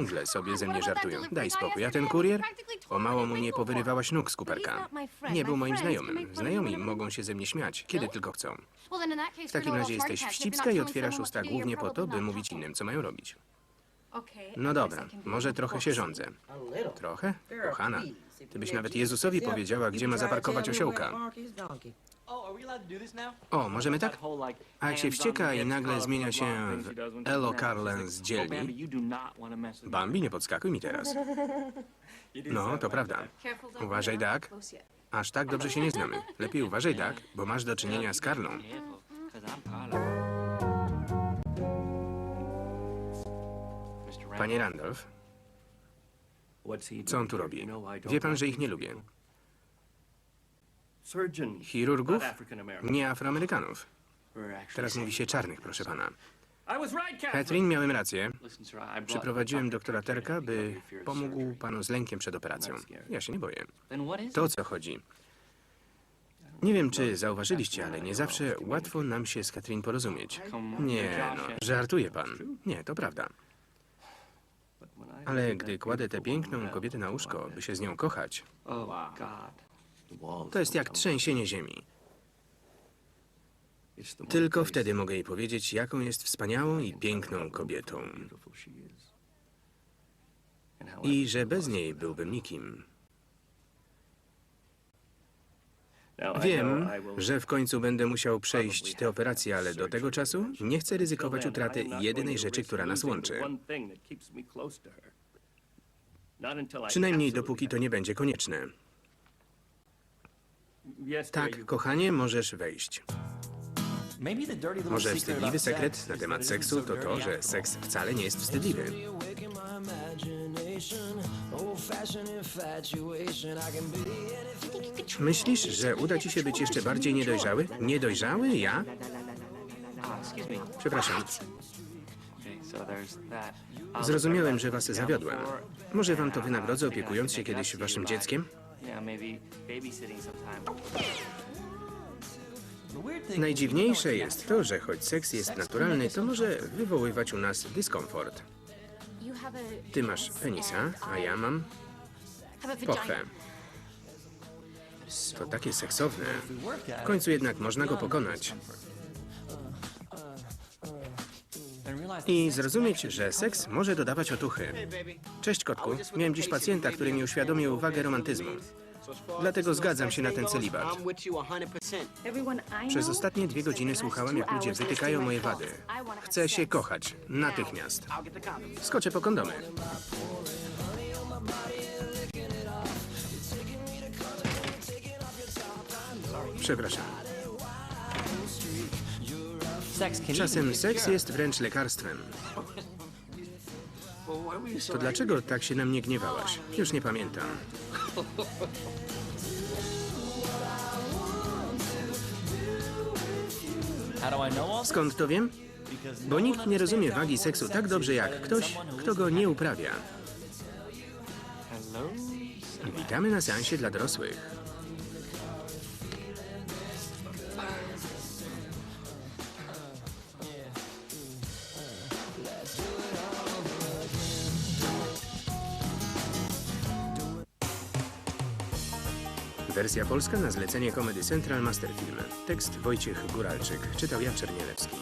Ciągle sobie ze mnie żartują. Daj spokój, a ten kurier? O mało mu nie powyrywałaś nóg z kuperka. Nie był moim znajomym. Znajomi mogą się ze mnie śmiać, kiedy tylko chcą. W takim razie jesteś wścibska i otwierasz usta głównie po to, by mówić innym, co mają robić. No dobra, może trochę się rządzę. Trochę? Kochana, ty byś nawet Jezusowi powiedziała, gdzie ma zaparkować osiołka. O, możemy tak? A jak się wścieka i nagle zmienia się w Elo Carlen z dzielni, Bambi, nie podskakuj mi teraz. No, to prawda. Uważaj, Dak. Aż tak dobrze się nie znamy. Lepiej uważaj, Dak, bo masz do czynienia z Karlą. Panie Randolph, co on tu robi? Wie pan, że ich nie lubię. Chirurgów? Nie Afroamerykanów. Teraz mówi się czarnych, proszę pana. Catherine, miałem rację. Przyprowadziłem doktora Terka, by pomógł panu z lękiem przed operacją. Ja się nie boję. To o co chodzi? Nie wiem, czy zauważyliście, ale nie zawsze łatwo nam się z Katrin porozumieć. Nie, no, żartuje pan. Nie, to prawda. Ale gdy kładę tę piękną kobietę na łóżko, by się z nią kochać, to jest jak trzęsienie ziemi. Tylko wtedy mogę jej powiedzieć, jaką jest wspaniałą i piękną kobietą. I że bez niej byłbym nikim. Wiem, że w końcu będę musiał przejść tę operację, ale do tego czasu nie chcę ryzykować utraty jedynej rzeczy, która nas łączy. Przynajmniej dopóki to nie będzie konieczne. Tak, kochanie, możesz wejść. Może wstydliwy sekret na temat seksu to to, że seks wcale nie jest wstydliwy. Myślisz, że uda ci się być jeszcze bardziej niedojrzały? Niedojrzały? Ja? Przepraszam. Zrozumiałem, że was zawiodłem. Może wam to wynagrodzę, opiekując się kiedyś waszym dzieckiem? Najdziwniejsze jest to, że choć seks jest naturalny, to może wywoływać u nas dyskomfort. Ty masz penisa, a ja mam pochwę. To takie seksowne. W końcu jednak można go pokonać. I zrozumieć, że seks może dodawać otuchy. Cześć, kotku. Miałem dziś pacjenta, który mi uświadomił wagę romantyzmu. Dlatego zgadzam się na ten celibat. Przez ostatnie dwie godziny słuchałem, jak ludzie wytykają moje wady. Chcę się kochać. Natychmiast. Skoczę po kondomy. Przepraszam. Czasem seks jest wręcz lekarstwem. To dlaczego tak się na mnie gniewałaś? Już nie pamiętam. Skąd to wiem? Bo nikt nie rozumie wagi seksu tak dobrze jak ktoś, kto go nie uprawia. Witamy na seansie dla dorosłych. Wersja polska na zlecenie Comedy Central Masterfilm. Tekst Wojciech Góralczyk. Czytał Jan Czernielewski.